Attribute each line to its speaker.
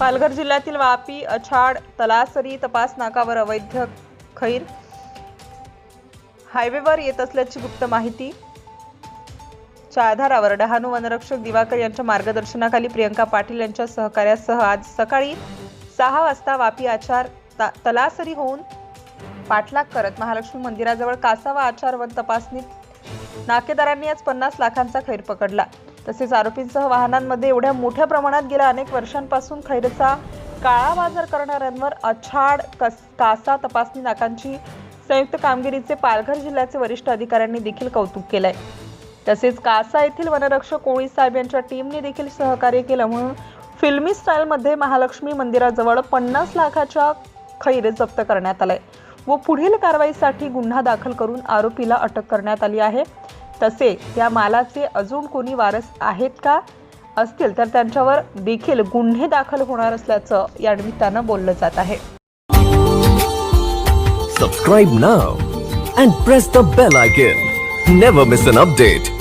Speaker 1: पालघर जिल्ह्यातील वापी अछाड तलासरी तपास नाकावर अवैध खैर. हायवेवर येत असल्याची गुप्त माहिती. च्या आधारावर डहाणू वनरक्षक दिवाकर यांच्या मार्गदर्शनाखाली प्रियंका पाटील यांच्या सहकार्यासह आज सकाळी सहा वाजता वापी आचार ता- तलासरी होऊन पाठलाग करत महालक्ष्मी मंदिराजवळ कासावा आचार वन तपासणीत नाकेदारांनी आज पन्नास लाखांचा खैर पकडला. तसेच आरोपींसह वाहनांमध्ये एवढ्या मोठ्या प्रमाणात गेल्या अनेक वर्षांपासून खैरचा काळा बाजार करणाऱ्यांवर अछाड कस कासा तपासणी नाकांची संयुक्त कामगिरीचे पालघर जिल्ह्याचे वरिष्ठ अधिकाऱ्यांनी देखील कौतुक केलंय. तसेच कासा येथील वनरक्षक कोळी साहेब यांच्या टीमने देखील सहकार्य केलं म्हणून फिल्मी स्टाईलमध्ये महालक्ष्मी मंदिराजवळ पन्नास लाखाच्या खैर जप्त करण्यात आलंय. व पुढील कारवाईसाठी गुन्हा दाखल करून आरोपीला अटक करण्यात आली आहे. तसे त्या मालाचे अजून कोणी वारस आहेत का? असतील तर त्यांच्यावर देखील गुन्हे दाखल होणार असल्याचं या निमित्तानं बोललं जात आहे.
Speaker 2: Subscribe now and press the bell icon never miss an update